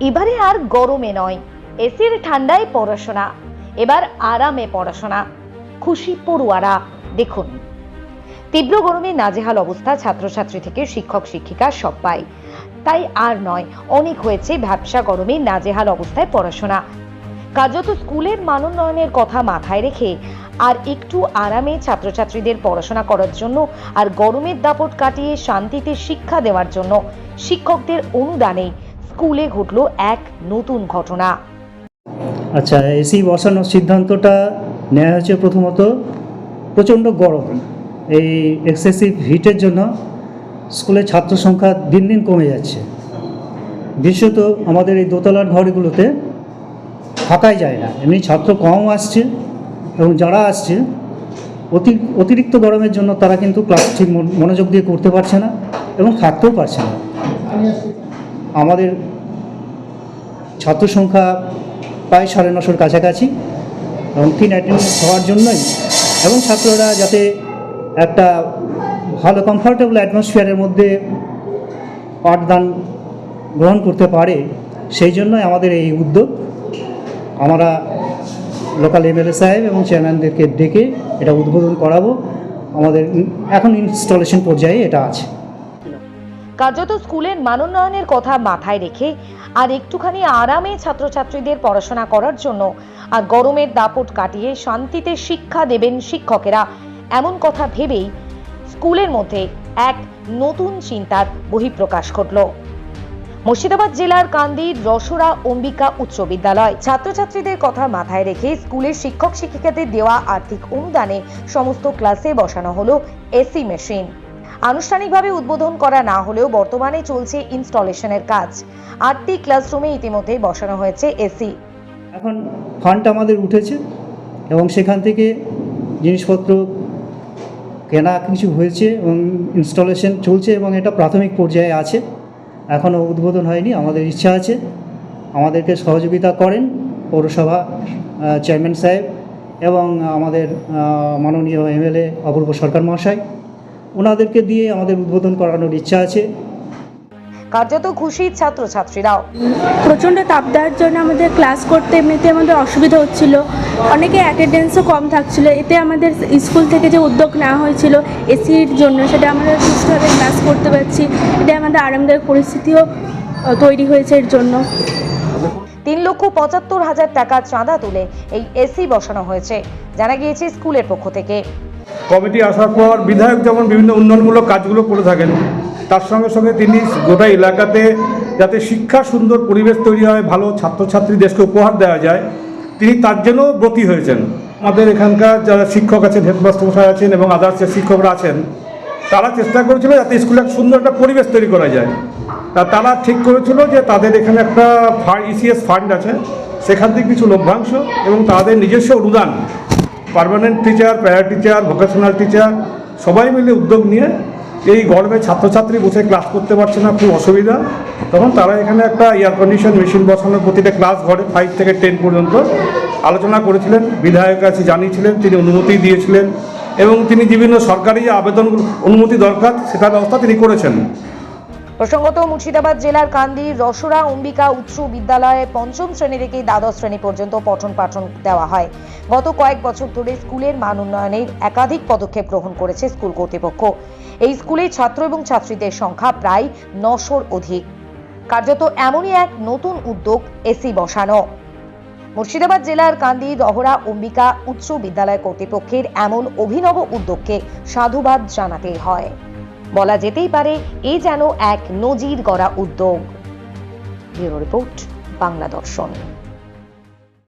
এবারে আর গরমে নয়। এসির ঠান্ডায় পড়াশোনা, এবার আরামে পড়াশোনা। খুশি পড়ুয়ারা, দেখুন। তীব্র গরমে নাজেহাল অবস্থা ছাত্রছাত্রী থেকে শিক্ষক, শিক্ষিকা সবাই তাই আর নয়, অনেক হয়েছে ভ্যাবসা গরমে নাজেহাল অবস্থায় পড়াশোনা। কার্যত স্কুলের মানোন্নয়নের কথা মাথায় রেখে আর একটু আরামে ছাত্রছাত্রীদের পড়াশোনা করার জন্য আর গরমের দাপট কাটিয়ে শান্তিতে শিক্ষা দেওয়ার জন্য শিক্ষকদের অনুদানে স্কুলে ঘটল এক নতুন ঘটনা। আচ্ছা এসি বসানোর সিদ্ধান্তটা নেওয়া হয়েছে প্রথমত প্রচণ্ড গরম। এই এক্সেসিভ হিটের জন্য স্কুলের ছাত্র সংখ্যা দিন দিন কমে যাচ্ছে। বিশেষত আমাদের এই দোতলার ঘরগুলোতে থাকাই যায় না। এমনি ছাত্র কম আসছে এবং যারা আসছে, অতি, অতিরিক্ত গরমের জন্য তারা কিন্তু ক্লাস ঠিক মন- মনোযোগ দিয়ে করতে পারছে না এবং থাকতেও পারছে না। আমাদের ছাত্র সংখ্যা প্রায় সাড়ে নশোর কাছাকাছি এবং তিন অ্যাটেন্ডেন্স হওয়ার জন্যই এবং ছাত্ররা যাতে একটা ভালো কমফর্টেবল অ্যাটমসফিয়ারের মধ্যে পাঠদান গ্রহণ করতে পারে, সেই জন্যই আমাদের এই উদ্যোগ। আমরা লোকাল এমএলএ সাহেব এবং চেয়ারম্যানদেরকে ডেকে এটা উদ্বোধন করাবো। আমাদের এখন ইনস্টলেশন পর্যায়ে এটা আছে। কার্যত স্কুলের মানোন্নয়নের কথা মাথায় রেখে আর একটুখানি আরামে ছাত্রছাত্রীদের পড়াশোনা করার জন্য আর গরমের দাপট কাটিয়ে শান্তিতে শিক্ষা দেবেন শিক্ষকেরা, এমন কথা ভেবেই স্কুলের মধ্যে এক নতুন চিন্তার বহিঃপ্রকাশ ঘটল। মুর্শিদাবাদ জেলার কান্দির রসরা অম্বিকা উচ্চ বিদ্যালয়। ছাত্রছাত্রীদের কথা মাথায় রেখে স্কুলের শিক্ষক শিক্ষিকাদের দেওয়া আর্থিক অনুদানে সমস্ত ক্লাসে বসানো হলো এসি মেশিন। আনুষ্ঠানিকভাবে উদ্বোধন করা না হলেও বর্তমানে চলছে ইনস্টলেশনের কাজ। আটটি ক্লাসরুমে ইতিমধ্যে বসানো হয়েছে এসি। এখন ফান্ড আমাদের উঠেছে এবং সেখান থেকে জিনিসপত্র কেনা কিছু হয়েছে এবং ইনস্টলেশন চলছে এবং এটা প্রাথমিক পর্যায়ে আছে। এখনও উদ্বোধন হয়নি, আমাদের ইচ্ছা আছে। আমাদেরকে সহযোগিতা করেন পৌরসভা চেয়ারম্যান সাহেব এবং আমাদের মাননীয় এমএলএ অপূর্ব সরকার মহাশয়। ওনাদেরকে দিয়ে আমাদের উদ্বোধন করানোর ইচ্ছা আছে। কার্যত খুশি ছাত্রছাত্রীরাও। প্রচণ্ড তাপ দেওয়ার জন্য আমাদের ক্লাস করতে এমনিতে আমাদের অসুবিধা হচ্ছিল। অনেকে অ্যাটেন্ডেন্সও কম থাকছিল। এতে আমাদের স্কুল থেকে যে উদ্যোগ নেওয়া হয়েছিল এসির জন্য সেটা আমরা সুস্থভাবে ক্লাস করতে পারছি। এতে আমাদের আরামদায়ক পরিস্থিতিও তৈরি হয়েছে এর জন্য। তিন লক্ষ পঁচাত্তর হাজার টাকা চাঁদা তুলে এই এসি বসানো হয়েছে। জানা গিয়েছে স্কুলের পক্ষ থেকে। কমিটি আসার পর বিধায়ক যেমন বিভিন্ন উন্নয়নমূলক কাজগুলো করে থাকেন, তার সঙ্গে সঙ্গে তিনি গোটা এলাকাতে যাতে শিক্ষা সুন্দর পরিবেশ তৈরি হয়, ভালো ছাত্রছাত্রী দেশকে উপহার দেওয়া যায়, তিনি তার জন্য ব্রতী হয়েছেন। আমাদের এখানকার যারা শিক্ষক আছেন হেডমাস্টার মশাই আছেন এবং আদার্স শিক্ষকরা আছেন, তারা চেষ্টা করেছিল যাতে স্কুলে একটা সুন্দর একটা পরিবেশ তৈরি করা যায়। তা তারা ঠিক করেছিল যে তাদের এখানে একটা ইসিএস ফান্ড আছে, সেখান থেকে কিছু লভ্যাংশ এবং তাদের নিজস্ব অনুদান permanent teacher, para teacher, vocational teacher, সবাই মিলে উদ্যোগ নিয়ে এই গরমে ছাত্রছাত্রী বসে ক্লাস করতে পারছে না, খুব অসুবিধা। তখন তারা এখানে একটা এয়ার কন্ডিশন মেশিন বসানোর প্রতিটা ক্লাস ঘরে ফাইভ থেকে টেন পর্যন্ত আলোচনা করেছিলেন, বিধায়ক কাছে জানিয়েছিলেন, তিনি অনুমতি দিয়েছিলেন এবং তিনি বিভিন্ন সরকারি আবেদন অনুমতি দরকার সেটার ব্যবস্থা তিনি করেছেন। প্রসঙ্গত, মুর্শিদাবাদ জেলার কান্দি রসরা অম্বিকা উচ্চ বিদ্যালয়ে পঞ্চম শ্রেণি থেকে দ্বাদশ শ্রেণি পর্যন্ত পঠন পাঠন দেওয়া হয়। গত কয়েক বছর ধরে স্কুলের মান উন্নয়নের একাধিক পদক্ষেপ গ্রহণ করেছে স্কুল কর্তৃপক্ষ। এই স্কুলে ছাত্র এবং ছাত্রীদের সংখ্যা প্রায় নশোর অধিক। কার্যত এমনই এক নতুন উদ্যোগ এসি বসানো। মুর্শিদাবাদ জেলার কান্দি রহরা অম্বিকা উচ্চ বিদ্যালয় কর্তৃপক্ষের এমন অভিনব উদ্যোগকে সাধুবাদ জানাতেই হয়। বলা যেতেই পারে এ যেন এক নজির গড়া উদ্যোগ। রিপোর্ট বাংলা দর্শন।